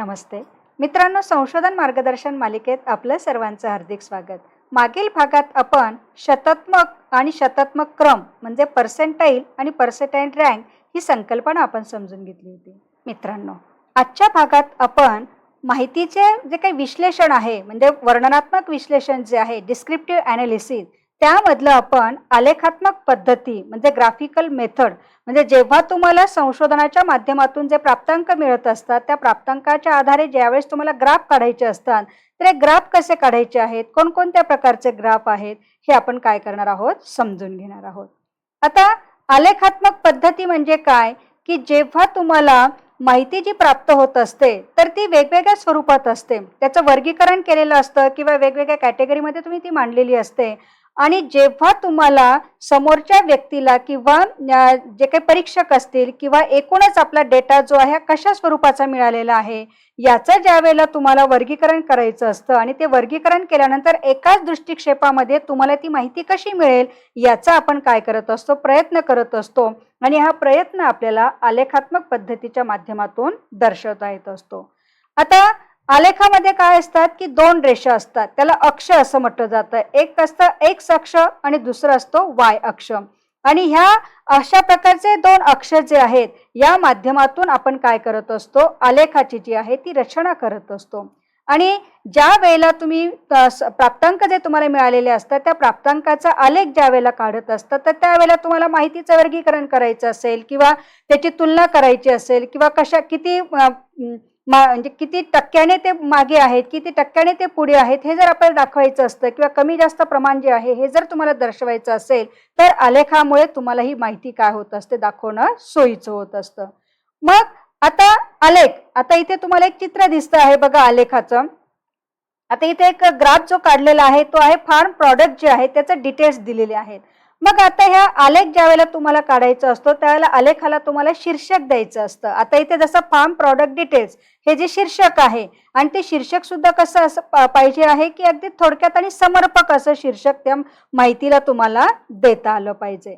नमस्ते. मित्रांनो संशोधन मार्गदर्शन मालिकेत आपलं सर्वांचं हार्दिक स्वागत. मागील भागात आपण शतात्मक आणि शतात्मक क्रम म्हणजे पर्सेंटाईल आणि पर्सेंटाईल रँक ही संकल्पना आपण समजून घेतली होती. मित्रांनो आजच्या भागात आपण माहितीचे जे काही विश्लेषण आहे म्हणजे वर्णनात्मक विश्लेषण जे आहे डिस्क्रिप्टिव्ह ॲनालिसिस त्यामधलं आपण आलेखात्मक पद्धती म्हणजे ग्राफिकल मेथड म्हणजे जेव्हा तुम्हाला संशोधनाच्या माध्यमातून जे प्राप्तांक मिळत असतात त्या प्राप्तांकाच्या आधारे ज्यावेळेस तुम्हाला ग्राफ काढायचे असतात तर हे ग्राफ कसे काढायचे आहेत कोणकोणत्या प्रकारचे ग्राफ आहेत हे आपण काय करणार आहोत समजून घेणार आहोत. आता आलेखात्मक पद्धती म्हणजे काय की जेव्हा तुम्हाला माहिती जी प्राप्त होत असते तर ती वेगवेगळ्या स्वरूपात असते. त्याचं वर्गीकरण केलेलं असतं किंवा वेगवेगळ्या कॅटेगरीमध्ये तुम्ही ती मांडलेली असते. आणि जेव्हा तुम्हाला समोरच्या व्यक्तीला किंवा जे काही परीक्षक असतील किंवा एकूणच आपला डेटा जो आहे कशा स्वरूपाचा मिळालेला आहे याचं ज्या वेळेला तुम्हाला वर्गीकरण करायचं असतं आणि ते वर्गीकरण केल्यानंतर एकाच दृष्टिक्षेपामध्ये तुम्हाला ती माहिती कशी मिळेल याचा आपण काय करत असतो प्रयत्न करत असतो आणि हा प्रयत्न आपल्याला आलेखात्मक पद्धतीच्या माध्यमातून दर्शवता येत असतो. आता आलेखामध्ये काय असतात की दोन रेषा असतात. त्याला अक्ष असं म्हटलं जातं. एक असतं एक्स अक्ष आणि दुसरं असतो वाय अक्ष. आणि ह्या अशा प्रकारचे दोन अक्ष जे आहेत या माध्यमातून आपण काय करत असतो? आलेखाची जी आहे ती रचना करत असतो. आणि ज्या वेळेला तुम्ही प्राप्तांक जे तुम्हाला मिळालेले असतात त्या प्राप्तांकाचा आलेख ज्या वेळेला काढत असतात तर त्यावेळेला तुम्हाला माहितीचं वर्गीकरण करायचं असेल किंवा त्याची तुलना करायची असेल किंवा कशा किती म्हणजे किती टक्क्याने ते मागे आहेत किती टक्क्याने ते पुढे आहेत हे जर आपल्याला दाखवायचं असतं किंवा कमी जास्त प्रमाण जे आहे हे जर तुम्हाला दर्शवायचं असेल तर आलेखामुळे तुम्हाला ही माहिती काय होत असते दाखवणं सोयीचं होत असतं. मग आता आलेख आता इथे तुम्हाला एक चित्र दिसतं आहे बघा आलेखाचं. आता इथे एक ग्राफ जो काढलेला आहे तो आहे फार्म प्रॉडक्ट जे आहे त्याचे डिटेल्स दिलेले आहेत. मग आता ह्या आलेख ज्या वेळेला तुम्हाला काढायचा असतो त्यावेळेला आलेखाला तुम्हाला शीर्षक द्यायचं असतं. आता इथे जसं फार्म प्रॉडक्ट डिटेल्स हे जे शीर्षक आहे आणि ते शीर्षक सुद्धा कसं असं पाहिजे आहे की अगदी थोडक्यात आणि समर्पक असं शीर्षक त्या माहितीला तुम्हाला देता आलं पाहिजे.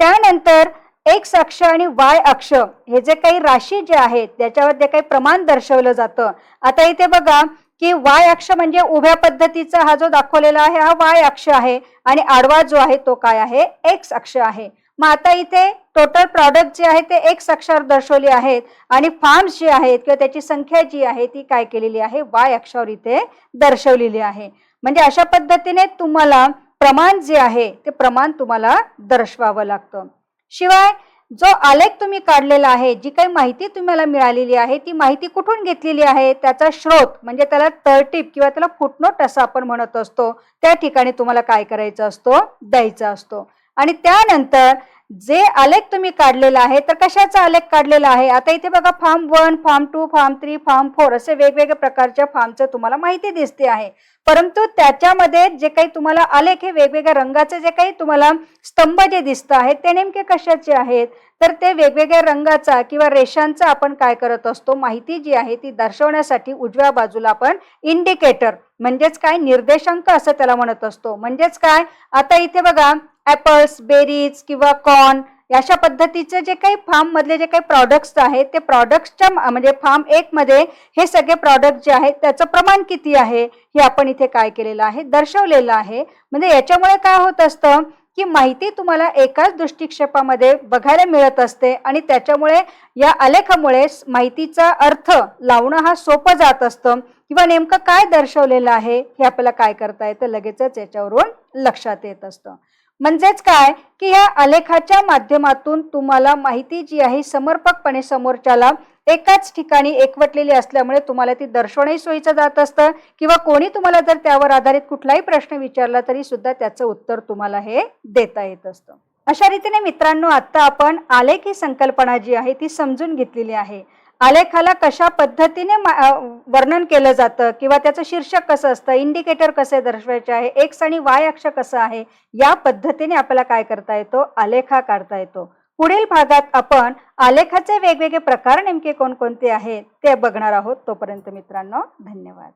त्यानंतर एक्स अक्ष आणि वाय अक्ष हे जे काही राशी जे आहेत त्याच्यावर जे काही प्रमाण दर्शवलं जातं. आता इथे बघा की वाय अक्ष म्हणजे उभ्या पद्धतीचा हा जो दाखवलेला आहे हा वाय अक्ष आहे आणि आडवा जो आहे तो काय आहे? एक्स अक्ष आहे. मग आता इथे टोटल प्रॉडक्ट जे आहे ते एक्स अक्षावर दर्शवले आहेत आणि फार्म्स जे आहेत किंवा त्याची संख्या जी आहे ती काय केलेली आहे? वाय अक्षावर इथे दर्शवलेली आहे. म्हणजे अशा पद्धतीने तुम्हाला प्रमाण जे आहे ते प्रमाण तुम्हाला दर्शवावं लागतं. शिवाय जो आलेख तुम्ही काढलेला आहे जी काही माहिती तुम्हाला मिळालेली आहे ती माहिती कुठून घेतलेली आहे त्याचा स्रोत म्हणजे त्याला तळटीप किंवा त्याला फुटनोट असं आपण म्हणत असतो त्या ठिकाणी तुम्हाला काय करायचं असतो? द्यायचा असतो. आणि त्यानंतर जे आलेख तुम्ही काढलेला आहे तर कशाचा आलेख काढलेला आहे? आता इथे बघा form one form two form three form four असे वेगवेगळ्या प्रकारच्या फार्मचं तुम्हाला माहिती दिसते आहे. परंतु त्याच्यामध्ये जे काही तुम्हाला आलेख हे वेगवेगळ्या रंगाचे जे काही तुम्हाला स्तंभ जे दिसत आहेत ते नेमके कशाचे आहेत? तर ते वेगवेगळ्या रंगाचा किंवा रेषांचा आपण काय करत असतो माहिती जी आहे ती दर्शवण्यासाठी उजव्या बाजूला आपण इंडिकेटर म्हणजेच काय? निर्देशांक असं त्याला म्हणत असतो. म्हणजेच काय? आता इथे बघा ॲपल्स बेरीज किंवा कॉर्न अशा पद्धतीचे जे काही फार्म मधले जे काही प्रॉडक्ट्स आहेत ते प्रॉडक्ट्सच्या म्हणजे फार्म एक मध्ये हे सगळे प्रॉडक्ट जे आहेत त्याचं प्रमाण किती आहे हे आपण इथे काय केलेलं आहे दर्शवलेलं आहे. म्हणजे याच्यामुळे काय होत असतं की माहिती तुम्हाला एकाच दृष्टिक्षेपामध्ये बघायला मिळत असते आणि त्याच्यामुळे या आलेखामुळे माहितीचा अर्थ लावणं हा सोपं जात असतं. किंवा नेमकं काय दर्शवलेलं आहे हे आपल्याला काय करता येतं लगेचच याच्यावरून लक्षात येत असतं. म्हणजेच काय? की ह्या आलेखाच्या माध्यमातून तुम्हाला माहिती जी आहे समर्पकपणे समोरच्याला एकाच ठिकाणी एकवटलेली असल्यामुळे तुम्हाला ती दर्शवणंही सोयीचं जात असतं. किंवा कोणी तुम्हाला जर त्यावर आधारित कुठलाही प्रश्न विचारला तरी सुद्धा त्याचं उत्तर तुम्हाला हे देता येत असतं. अशा रीतीने मित्रांनो आता आपण आलेख ही संकल्पना जी आहे ती समजून घेतलेली आहे. आलेखाला कशा पद्धतीने वर्णन केलं जातं किंवा त्याचं शीर्षक कसं असतं इंडिकेटर कसे दर्शवायचे आहे एक्स आणि वाय अक्ष कसं आहे या पद्धतीने आपल्याला काय करता येतो? आलेखा काढता येतो. पुढील भागात आपण आलेखाचे वेगवेगळे प्रकार नेमके कोणकोणते आहेत ते बघणार आहोत. तोपर्यंत मित्रांनो धन्यवाद.